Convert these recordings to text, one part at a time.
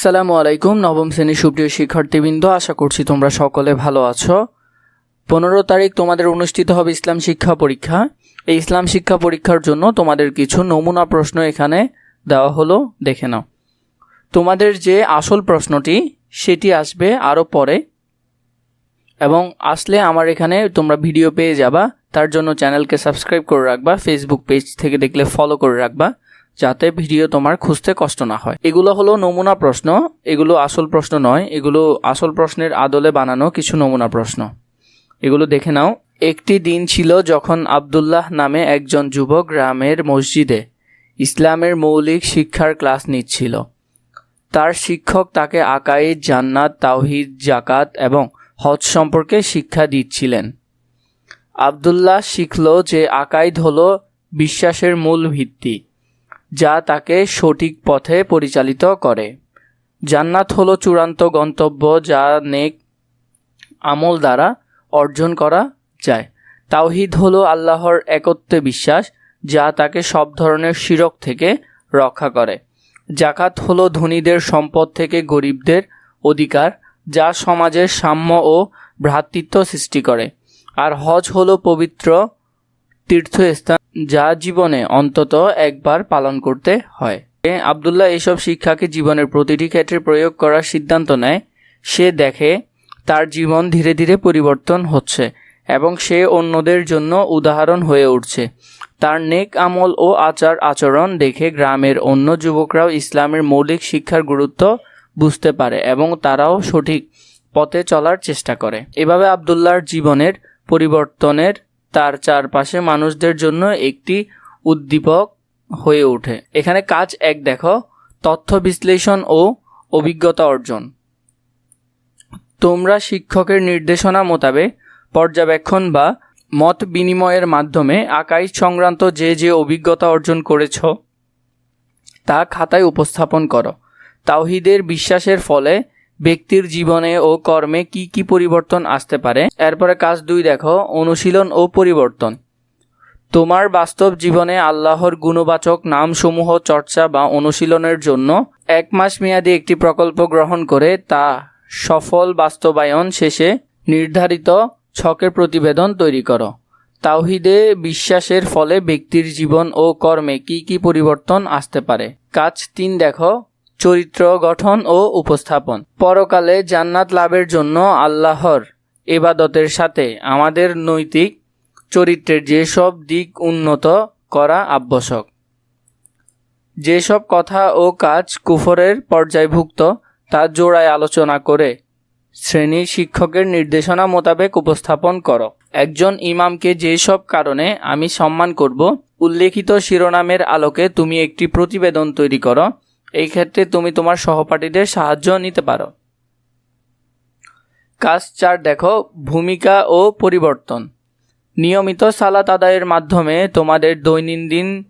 আসসালামু আলাইকুম, নবম শ্রেণির সুপ্রিয় শিক্ষার্থীবৃন্দ, আশা করছি তোমরা সকলে ভালো আছো। পনেরো তারিখ তোমাদের অনুষ্ঠিত হবে ইসলাম শিক্ষা পরীক্ষা। এই ইসলাম শিক্ষা পরীক্ষার জন্য তোমাদের কিছু নমুনা প্রশ্ন এখানে দেওয়া হলো, দেখে নাও। তোমাদের যে আসল প্রশ্নটি, সেটি আসবে আরও পরে। এবং আসলে আমার এখানে তোমরা ভিডিও পেয়ে যাবা, তার জন্য চ্যানেলকে সাবস্ক্রাইব করে রাখবা, ফেসবুক পেজ থেকে দেখলে ফলো করে রাখবা। যাতে ভিডিও তোমার খুঁজতে কষ্ট না হয়। এগুলো হলো নমুনা প্রশ্ন, এগুলো আসল প্রশ্ন নয়, এগুলো আসল প্রশ্নের আদলে বানানো কিছু নমুনা প্রশ্ন। এগুলো দেখে নাও। একটি দিন ছিল যখন আবদুল্লাহ নামে একজন যুবক গ্রামের মসজিদে ইসলামের মৌলিক শিক্ষার ক্লাস নিচ্ছিল। তার শিক্ষক তাকে আকাইদ জান্নাত, তাওহিদ জাকাত এবং হজ সম্পর্কে শিক্ষা দিচ্ছিলেন। আবদুল্লাহ শিখল যে আকাইদ হলো বিশ্বাসের মূল ভিত্তি। যা তাকে সঠিক পথে পরিচালিত করে। জান্নাত হলো চূড়ান্ত গন্তব্য যা নেক আমল দ্বারা অর্জন করা যায়। তাওহিদ হলো আল্লাহর একত্বে বিশ্বাস, যা তাকে সব ধরনের শিরক থেকে রক্ষা করে। জাকাত হলো ধনীদের সম্পদ থেকে গরিবদের অধিকার, যা সমাজের সাম্য ও ভ্রাতৃত্ব সৃষ্টি করে। আর হজ হলো পবিত্র তীর্থস্থান যা জীবনে অন্তত একবার পালন করতে হয়। আবদুল্লাহ এসব শিক্ষাকে জীবনের প্রতিটি ক্ষেত্রে প্রয়োগ করার সিদ্ধান্ত নেয়। সে দেখে তার জীবন ধীরে ধীরে পরিবর্তন হচ্ছে এবং সে অন্যদের জন্য উদাহরণ হয়ে উঠছে। তার নেক আমল ও আচার আচরণ দেখে গ্রামের অন্য যুবকরাও ইসলামের মৌলিক শিক্ষার গুরুত্ব বুঝতে পারে এবং তারাও সঠিক পথে চলার চেষ্টা করে। এভাবে আবদুল্লাহর জীবনের পরিবর্তনের তার চারপাশে মানুষদের জন্য একটি উদ্দীপক হয়ে ওঠে। এখানে কাজ এক, দেখো, তথ্য বিশ্লেষণ ও অভিজ্ঞতা অর্জন। তোমরা শিক্ষকের নির্দেশনা মোতাবেক পর্যবেক্ষণ বা মত বিনিময়ের মাধ্যমে আকাশ সংক্রান্ত যে যে অভিজ্ঞতা অর্জন করেছ, তা খাতায় উপস্থাপন করো। তাওহিদের বিশ্বাসের ফলে ব্যক্তির জীবনে ও কর্মে কি কি পরিবর্তন আসতে পারে? এরপরে কাজ দুই দেখো, অনুশীলন ও পরিবর্তন। তোমার বাস্তব জীবনে আল্লাহর গুণবাচক নামসমূহ চর্চা বা অনুশীলনের জন্য এক মাস মেয়াদী একটি প্রকল্প গ্রহণ করে তা সফল বাস্তবায়ন শেষে নির্ধারিত ছকের প্রতিবেদন তৈরি করো। তাওহিদে বিশ্বাসের ফলে ব্যক্তির জীবন ও কর্মে কি কি পরিবর্তন আসতে পারে? কাজ তিন দেখো চরিত্র গঠন ও উপস্থাপন। পরকালে জান্নাত লাভের জন্য আল্লাহর এবাদতের সাথে আমাদের নৈতিক চরিত্রের যেসব দিক উন্নত করা আবশ্যক। যেসব কথা ও কাজ কুফরের পর্যায়ভুক্ত, তা জোড়ায় আলোচনা করে শ্রেণি শিক্ষকের নির্দেশনা মোতাবেক উপস্থাপন করো। একজন ইমামকে যেসব কারণে আমি সম্মান করব, উল্লেখিত শিরোনামের আলোকে তুমি একটি প্রতিবেদন তৈরি করো এই ক্ষেত্রে তুমি তোমার সহপাঠীদের সাহায্য নিতে পারো। কাজ চার, দেখো, ভূমিকা ও পরিবর্তন। নিয়মিত সালাত আদায়ের মাধ্যমে তোমাদের দৈনন্দিন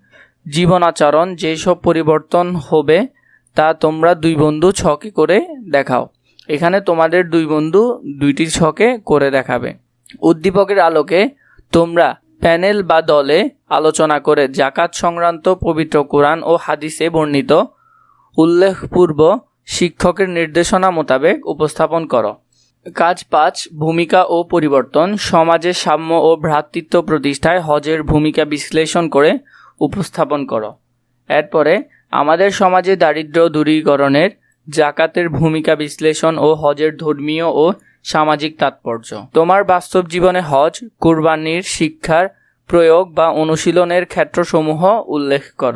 জীবনাচরণ যেসব পরিবর্তন হবে, তা তোমরা দুই বন্ধু ছকে করে দেখাও। এখানে তোমাদের দুই বন্ধু দুইটি ছকে করে দেখাবে। উদ্দীপকের আলোকে তোমরা প্যানেল বা দলে আলোচনা করে জাকাত সংক্রান্ত পবিত্র কোরআন ও হাদিসে বর্ণিত উল্লেখপূর্ব শিক্ষকের নির্দেশনা মোতাবেক উপস্থাপন করো। কাজ পাঁচ, ভূমিকা ও পরিবর্তন। সমাজে সাম্য ও ভ্রাতৃত্ব প্রতিষ্ঠায় হজের ভূমিকা বিশ্লেষণ করে উপস্থাপন করো। এরপরে, আমাদের সমাজে দারিদ্র দূরীকরণের জাকাতের ভূমিকা বিশ্লেষণ ও হজের ধর্মীয় ও সামাজিক তাৎপর্য। তোমার বাস্তব জীবনে হজ, কুরবানির শিক্ষার প্রয়োগ বা অনুশীলনের ক্ষেত্রসমূহ উল্লেখ করো।